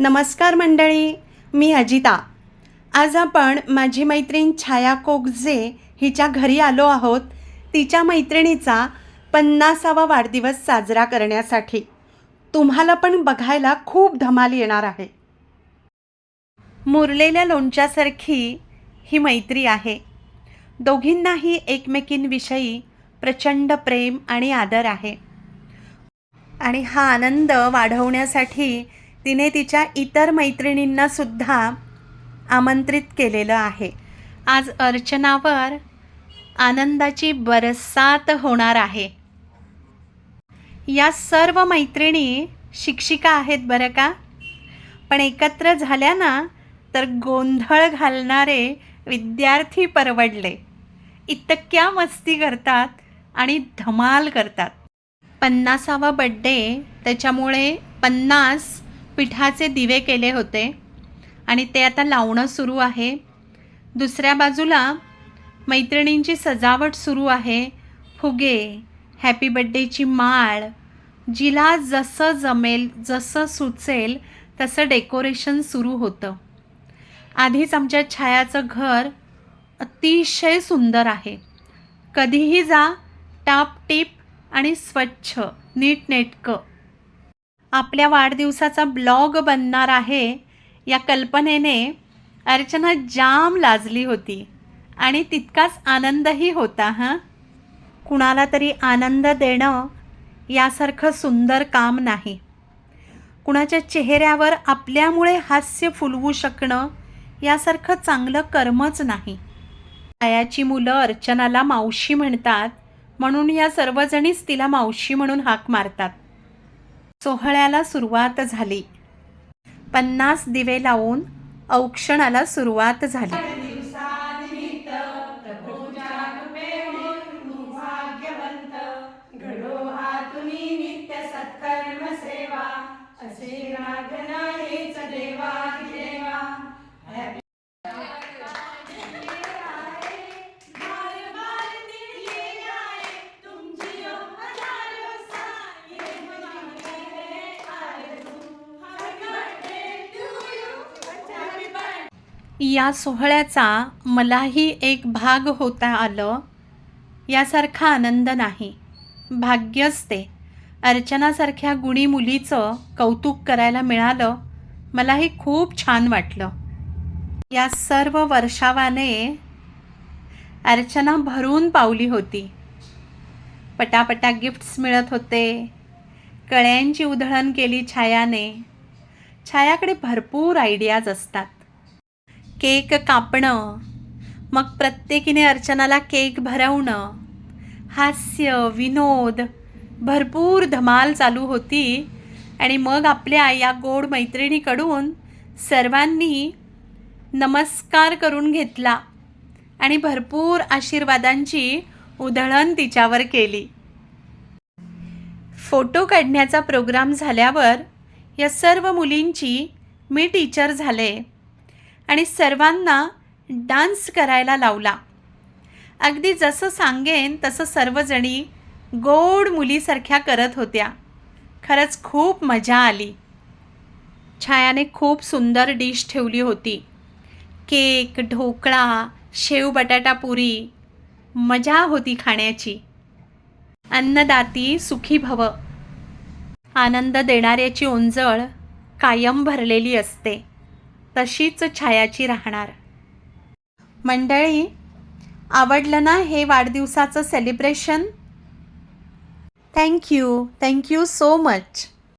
नमस्कार मंडळी मी अजिता. आज आपण माझी मैत्रीण छाया कोगजे हिच्या घरी आलो आहोत. तिच्या मैत्रिणीचा पन्नासावा वाढदिवस साजरा करण्यासाठी. तुम्हाला पण बघायला खूप धमाल येणार आहे. मुरलेल्या लोणच्यासारखी ही मैत्री आहे. दोघींनाही एकमेकींविषयी प्रचंड प्रेम आणि आदर आहे. आणि हा आनंद वाढवण्यासाठी तिने तिच्या इतर मैत्रिणींनासुद्धा आमंत्रित केलेलं आहे. आज अर्चनावर आनंदाची बरसात होणार आहे. या सर्व मैत्रिणी शिक्षिका आहेत बरं का? पण एकत्र झाल्या ना तर गोंधळ घालणारे विद्यार्थी परवडले. इतक्या मस्ती करतात आणि धमाल करतात. पन्नासावा बड्डे त्याच्यामुळे पन्नास पिठाचे दिवे केले होते आणि ते आता लावणं सुरू आहे. दुसऱ्या बाजूला मैत्रिणींची सजावट सुरू आहे. फुगे हॅपी बड्डेची माळ जिला जसं जमेल जसं सुचेल तसं डेकोरेशन सुरू होतं. आधीच आमच्या छायाचं घर अतिशय सुंदर आहे. कधीही जा टापटीप आणि स्वच्छ नीटनेटकं. आपल्या वाढदिवसाचा ब्लॉग बनणार आहे. या कल्पनेने अर्चना जाम लाजली होती आणि तितकाच आनंदही होता हां? कुणाला तरी आनंद देणं यासारखं सुंदर काम नाही. कुणाच्या चेहऱ्यावर आपल्यामुळे हास्य फुलवू शकणं यासारखं चांगलं कर्मच नाही. आयाची मुलं अर्चनाला मावशी म्हणतात म्हणून या सर्वजणीच तिला मावशी म्हणून हाक मारतात. सोहळ्याला सुरुवात झाली. पन्नास दिवे लावून औक्षणाला सुरुवात झाली. या सोहळ्याचा मलाही एक भाग होता आलं यासारखा आनंद नाही. भाग्यच ते अर्चनासारख्या गुणी मुलीचं कौतुक करायला मिळालं मलाही खूप छान वाटलं. या सर्व वर्षावाने अर्चना भरून पावली होती. पटापटा गिफ्ट्स मिळत होते. कळ्यांची उधळण केली छायाने. छायाकडे भरपूर आयडियाज असतात. केक कापणं मग प्रत्येकीने अर्चनाला केक भरवणं. हास्य विनोद भरपूर धमाल चालू होती आणि मग आपल्या या गोड मैत्रिणीकडून सर्वांनी नमस्कार करून घेतला आणि भरपूर आशीर्वादांची उधळण तिच्यावर केली. फोटो काढण्याचा प्रोग्राम झाल्यावर या सर्व मुलींची मी टीचर झाले. आणि सर्वांना डान्स करायला लावला. अगदी जसं सांगेन तसं सर्वजणी गोड मुलीसारख्या करत होत्या. खरंच खूप मजा आली. छायाने खूप सुंदर डिश ठेवली होती. केक ढोकळा शेव बटाटा पुरी मजा होती खाण्याची. अन्नदाती सुखी भव. आनंद देणाऱ्याची ओंजळ कायम भरलेली असते. तशीच छायाची राहणार. मंडळी आवडलं ना हे वाढदिवसाचं celebration thank you thank you so much